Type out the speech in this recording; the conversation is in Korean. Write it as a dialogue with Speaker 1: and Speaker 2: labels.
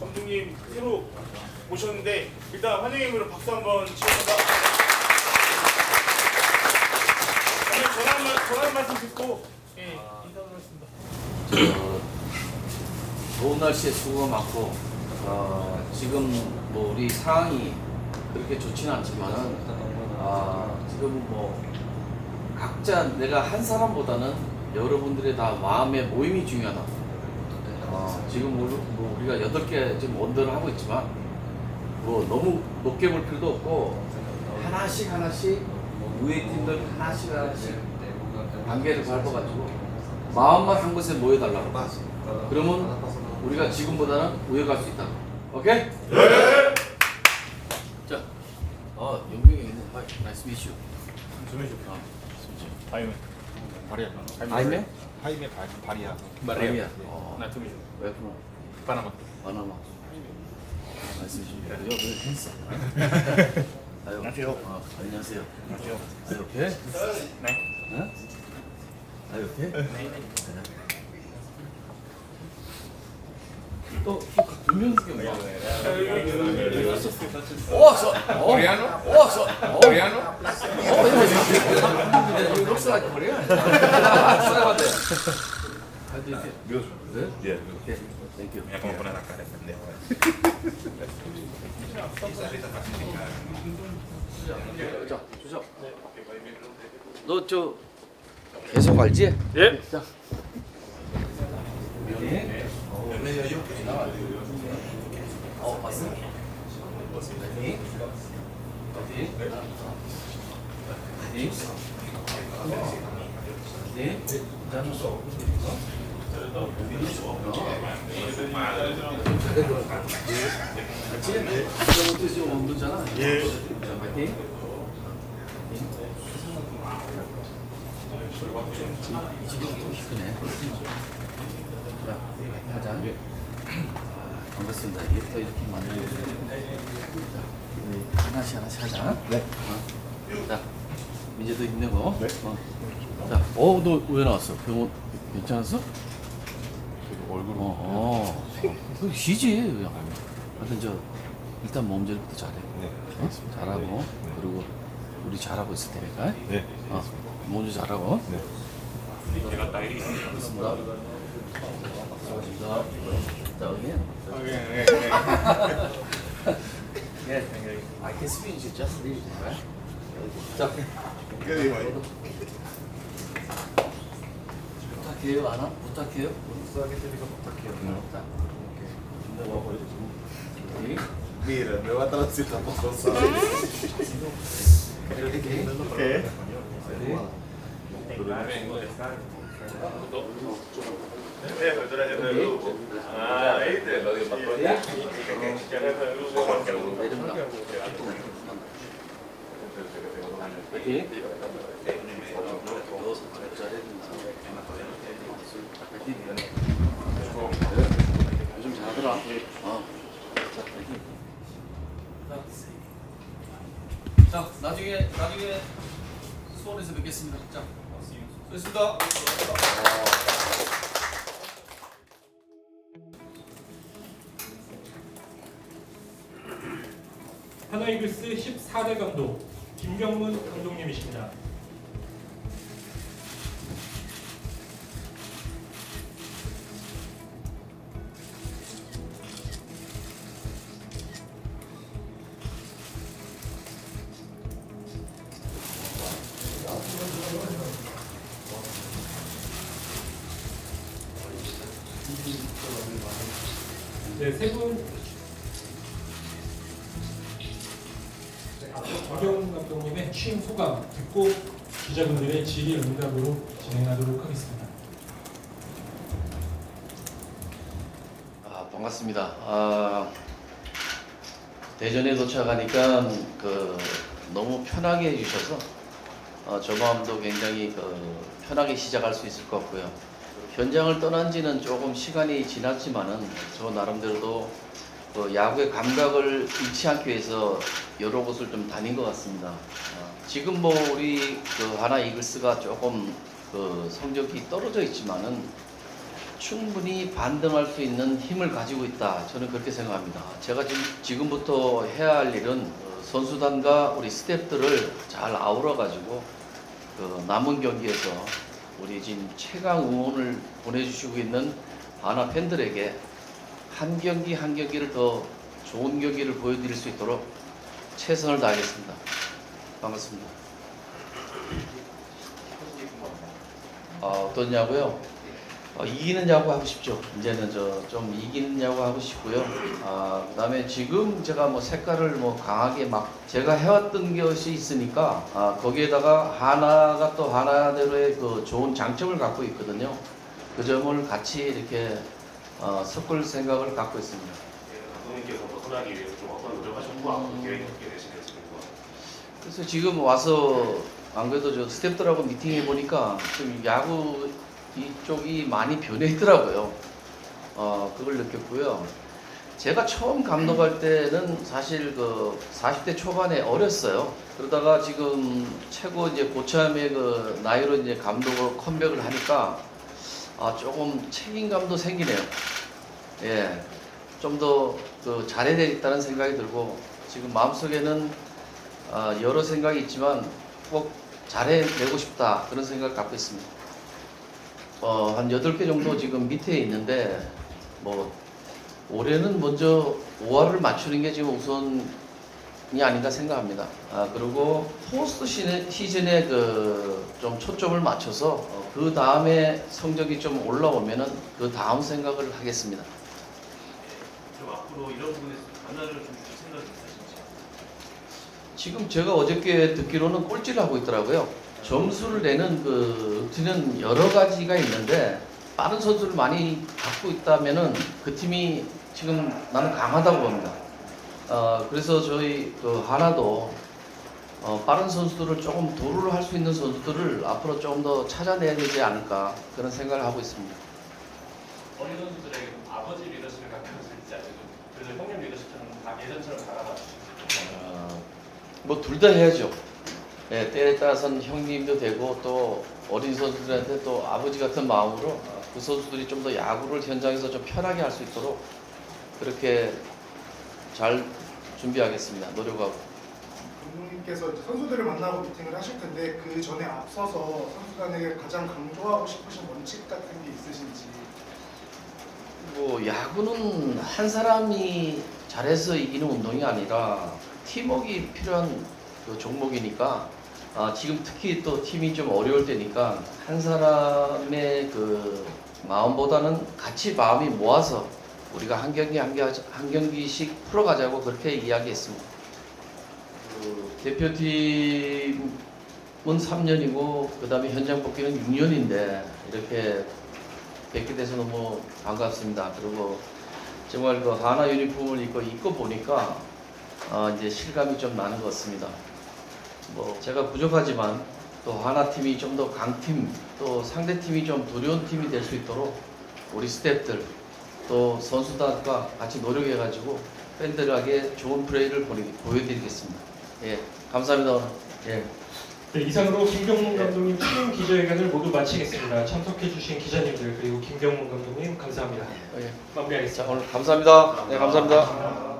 Speaker 1: 감독님 새로 오셨는데 일단 환영의 박수 한번 치겠습니다. 오늘 전화 말 전화 말씀 듣고 예 인사드리겠습니다.
Speaker 2: 더운 날씨에 수고가 많고 어, 지금 뭐 우리 상황이 그렇게 좋지는 않지만은 아, 지금 뭐 각자 내가 한 사람보다는 여러분들의 다 마음의 모임이 중요하다. 어, 지금 우리, 뭐 우리가 여덟 개 지금 원더를 하고 있지만 뭐 너무 높게 볼 필요도 없고 하나씩 하나씩 우회 팀들 하나씩 하나씩 단계를 밟아가지고 마음만 한 곳에 모여달라고. 그러면 우리가 지금보다는 우회 갈 수 있다. 오케이? 네. 자, 어 있네. 하이, 나이스 미슈.
Speaker 1: 좀 해줘.
Speaker 2: 어,
Speaker 1: 바이면 바리야.
Speaker 2: 아이메?
Speaker 3: 하임의 발, 발이야.
Speaker 2: 바리야. 어,
Speaker 1: 나좀 해줘.
Speaker 2: 왜 그럼?
Speaker 1: 바나마.
Speaker 2: 바나마. 여, 왜 했어? 아유.
Speaker 1: 안녕하세요.
Speaker 2: 어, 안녕하세요.
Speaker 1: 안녕하세요.
Speaker 2: 아유, 오케이?
Speaker 1: 네.
Speaker 2: 어? 아유, 오케이?
Speaker 1: 네.
Speaker 2: 또두 명씩 뭐야?
Speaker 1: 오.
Speaker 2: 오, 저, 어,
Speaker 3: 코리아노?
Speaker 2: 오, 저, 어,
Speaker 3: 코리아노?
Speaker 2: Oh, yeah. it looks like Korean. Sorry about that. How do you feel?
Speaker 3: Good.
Speaker 2: Good?
Speaker 3: Yeah.
Speaker 2: Okay, thank you.
Speaker 1: Mira cómo pone la cara de pendejo.
Speaker 2: 자, 주자. 너저 계속 알지?
Speaker 1: 예.
Speaker 2: 자. 명 예. 어, 왜 여기 나와? 어, 봤어? 어디? 어디? 어디? 어디? 짠. 그렇지? 이것도 지금 원두잖아.
Speaker 1: 예.
Speaker 2: 자, 파이팅. 이 집이 좀 크네. 자, 하자. 아, 반갑습니다. 이렇게 이렇게 만나요. 자, 우리 하나씩 하나씩 하자.
Speaker 3: 네.
Speaker 2: 어. 자, 민재도 힘내고. 네. 어. 자, 어, 너 왜 나왔어? 병원 괜찮았어?
Speaker 3: 얼굴.
Speaker 2: 어, 어. 그 쉬지. 하여튼 저 일단 몸조리부터 잘해.
Speaker 3: 네.
Speaker 2: 어? 잘하고 그리고 우리 잘하고 있을 테니까.
Speaker 3: 네.
Speaker 2: 어, 몸조 잘하고.
Speaker 3: 네.
Speaker 1: 내가 나이.
Speaker 2: 알겠습니다. 수고하십니다. 자, 여기. 예, I can speak you just leave, right? 자, 부탁해요, 안 와? 부탁해요? 자, 오케이.
Speaker 4: Mira, me va a traducir tampoco sabe.
Speaker 1: ¿Qué? Ah, ¿viste? Lo dio
Speaker 2: 오케이. 요즘 잘하더라. 자, 나중에 나중에 수원에서 뵙겠습니다. 자, 수고했습니다.
Speaker 5: 하나이글스 14대 감독 김경문 감독님이십니다. 네, 취임 소감 듣고 기자분들의 질의응답으로 진행하도록 하겠습니다.
Speaker 2: 아, 반갑습니다. 아, 대전에 도착하니까 그 너무 편하게 해주셔서 어, 저 마음도 굉장히 그 편하게 시작할 수 있을 것 같고요. 현장을 떠난 지는 조금 시간이 지났지만은 저 나름대로도 그 야구의 감각을 잃지 않기 위해서 여러 곳을 좀 다닌 것 같습니다. 어, 지금 뭐 우리 그 하나 이글스가 조금 그 성적이 떨어져 있지만은 충분히 반등할 수 있는 힘을 가지고 있다. 저는 그렇게 생각합니다. 제가 지금 지금부터 해야 할 일은 어, 선수단과 우리 스태프들을 잘 아우러 가지고 그 남은 경기에서 우리 지금 최강 응원을 보내주시고 있는 하나 팬들에게 한 경기 한 경기를 더 좋은 경기를 보여드릴 수 있도록 최선을 다하겠습니다. 반갑습니다. 아, 어떤 야구요? 어, 이기는 야구 하고 싶죠. 이제는 저 좀 이기는 야구 하고 싶고요. 아, 그다음에 지금 제가 뭐 색깔을 뭐 강하게 막 제가 해왔던 것이 있으니까 아, 거기에다가 하나가 또 하나대로의 그 좋은 장점을 갖고 있거든요. 그 점을 같이 이렇게 어, 섞을 생각을 갖고 있습니다.
Speaker 1: 감독님께서 벗어나기 위해서 좀 어떤 노력하셨고 앞으로 계획이 어떻게 되시는지 궁금합니다.
Speaker 2: 그래서 지금 와서 안 그래도 저 스태프들하고 미팅해 보니까 좀 야구 이쪽이 많이 변해 있더라고요. 어 그걸 느꼈고요. 제가 처음 감독할 때는 사실 그 40대 초반에 어렸어요. 그러다가 지금 최고 이제 고참의 그 나이로 이제 감독으로 컴백을 하니까 아 조금 책임감도 생기네요. 예, 좀 더 그 잘해야 되겠다는 생각이 들고 지금 마음속에는 아, 여러 생각이 있지만 꼭 잘해내고 싶다 그런 생각을 갖고 있습니다. 어, 한 8개 정도 지금 밑에 있는데 뭐 올해는 먼저 5화를 맞추는 게 지금 우선 이 아닌가 생각합니다. 아, 그리고 포스트 시즌에, 그 좀 초점을 맞춰서 어, 그 다음에 성적이 좀 올라오면은 그 다음 생각을 하겠습니다.
Speaker 1: 좀 앞으로 이런 부분에서 변화를 좀 주실 생각이 있으신지.
Speaker 2: 지금 제가 어저께 듣기로는 꼴찌를 하고 있더라고요. 점수를 내는 그 루틴은 여러 가지가 있는데 빠른 선수를 많이 갖고 있다면은 그 팀이 지금 나는 강하다고 봅니다. 어, 그래서 저희 그 하나도 어, 빠른 선수들을 조금 도루를 할 수 있는 선수들을 앞으로 조금 더 찾아내야 되지 않을까 그런 생각을 하고 있습니다.
Speaker 6: 어린 선수들에게 아버지 리더십을 가르쳐 줄지 아니면 그래서 형님 리더십처럼 다 예전처럼 주시죠.
Speaker 2: 어, 뭐둘 다 해야죠. 예, 때에 따라서는 형님도 되고 또 어린 선수들한테 또 아버지 같은 마음으로 어, 그 선수들이 좀 더 야구를 현장에서 좀 편하게 할 수 있도록 그렇게 잘 준비하겠습니다. 노력하고.
Speaker 7: 감독님께서 이제 선수들을 만나고 미팅을 하실 텐데 그 전에 앞서서 선수단에게 가장 강조하고 싶으신 원칙 같은 게 있으신지
Speaker 2: 뭐 야구는 한 사람이 잘해서 이기는 운동이 아니라 팀워크가 필요한 그 종목이니까 아, 지금 특히 또 팀이 좀 어려울 때니까 한 사람의 그 마음보다는 같이 마음이 모아서 우리가 한 경기 한, 경, 한 경기씩 풀어가자고 그렇게 이야기했습니다. 그 대표팀은 3년이고 그 다음에 현장 복귀는 6년인데 이렇게 뵙게 돼서 너무 반갑습니다. 그리고 정말 그 하나 유니폼을 입고 입고 보니까 어, 이제 실감이 좀 나는 것 같습니다. 뭐 제가 부족하지만 또 하나 팀이 좀 더 강팀 또 상대 팀이 좀 두려운 팀이 될 수 있도록 우리 스태프들 또 선수단과 같이 노력해가지고 팬들에게 좋은 플레이를 보여드리겠습니다. 예, 감사합니다. 오늘. 예.
Speaker 5: 네, 이상으로 김경문 감독님 취임 기자회견을 모두 마치겠습니다. 참석해주신 기자님들 그리고 김경문 감독님 감사합니다.
Speaker 2: 예.
Speaker 5: 마무리하겠습니다.
Speaker 2: 자 오늘 감사합니다. 네, 감사합니다.